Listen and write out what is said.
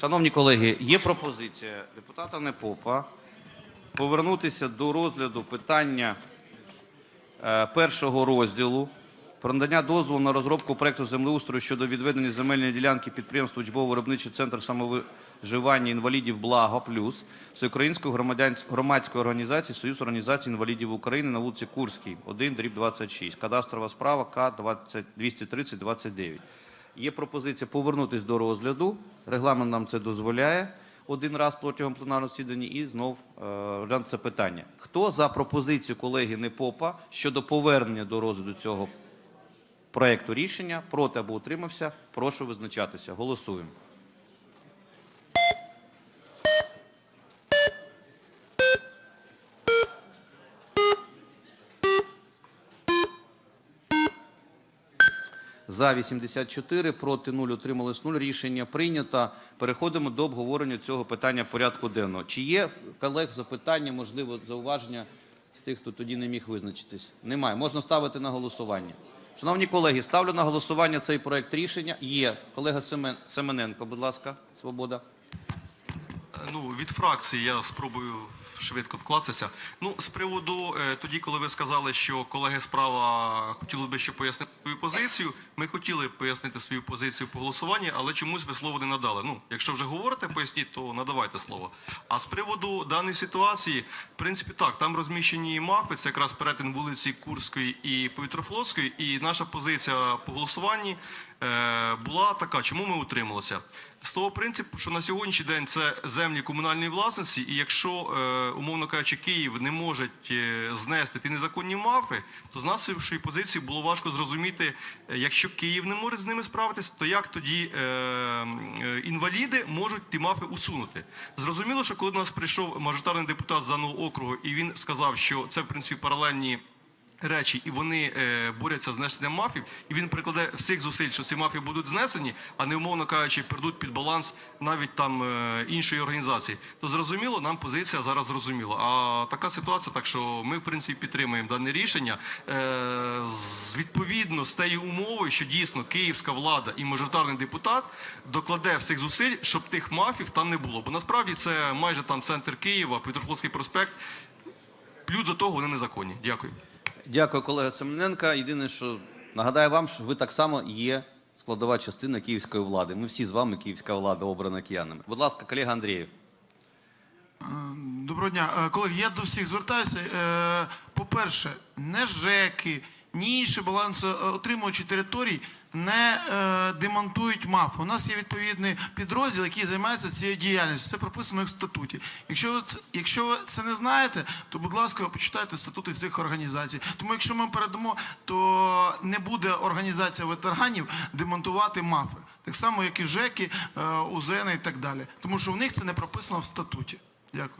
Шановні колеги, є пропозиція депутата Непопа повернутися до розгляду питання е, першого розділу про надання дозволу на розробку проекту землеустрою щодо відведення земельної ділянки підприємству учбово-виробничий центр самовиживання інвалідів Благо Плюс Всеукраїнської громадської організації Союз організацій інвалідів України на вулиці Курській, 1, дріб 26, кадастрова справа К 230 29. Є пропозиція повернутися до розгляду. Регламент нам це дозволяє один раз протягом пленарного засідання і знов е, це питання. Хто за пропозицію колеги Непопа щодо повернення до розгляду цього проекту рішення, проти або утримався, прошу визначатися. Голосуємо. За 84, проти 0, утрималось 0. Рішення прийнято. Переходимо до обговорення цього питання порядку денного. Чи є колег запитання, можливо, зауваження з тих, хто тоді не міг визначитись? Немає. Можна ставити на голосування. Шановні колеги, ставлю на голосування цей проект рішення. Є. Колега Семен... Семененко, будь ласка, свобода. Ну, від фракції я спробую швидко вкластися. Ну, з приводу е, тоді, коли ви сказали, що колеги справа хотіли би ще пояснити свою позицію. Ми хотіли пояснити свою позицію по голосуванні, але чомусь ви слово не надали. Ну, якщо вже говорите, поясніть, то надавайте слово. А з приводу даної ситуації, в принципі, так, там розміщені мафи, це якраз перетин вулиці Курської і Повітрофлотської, і наша позиція по голосуванні була така, чому ми утрималися. З того принципу, що на сьогоднішній день це землі комунальної власності, і якщо, е, умовно кажучи, Київ не може е, знести ті незаконні мафи, то з нашої позиції було важко зрозуміти, е, якщо Київ не може з ними справитися, то як тоді е, е, інваліди можуть ті мафи усунути? Зрозуміло, що коли до нас прийшов мажоритарний депутат з даного округу, і він сказав, що це в принципі паралельні речі, і вони е, борються з знесенням мафів, і він прикладе всіх зусиль, що ці мафії будуть знесені, а не умовно кажучи, прийдуть під баланс навіть там е, іншої організації. То зрозуміло, нам позиція зараз зрозуміла. А така ситуація, так що ми в принципі підтримуємо дане рішення е, з відповідно з тією умовою, що дійсно київська влада і мажоритарний депутат докладе всіх зусиль, щоб тих мафів там не було. Бо насправді це майже там центр Києва, Петрофлотський проспект. Плюс до того вони незаконні. Дякую. Дякую, колега Семененка. Єдине, що нагадаю вам, що ви так само є складова частина київської влади. Ми всі з вами київська влада, обрана киянами. Будь ласка, колега Андрієв. Доброго дня. Е, Колеги, я до всіх звертаюся. Е, По-перше, не ЖЕКи, ні інші балансоотримувачі територій не е, демонтують МАФ. У нас є відповідний підрозділ, який займається цією діяльністю. Це прописано в статуті. Якщо ви, якщо ви це не знаєте, то, будь ласка, почитайте статути цих організацій. Тому якщо ми передамо, то не буде організація ветеранів демонтувати МАФи. Так само, як і ЖЕКи, е, і так далі. Тому що в них це не прописано в статуті. Дякую.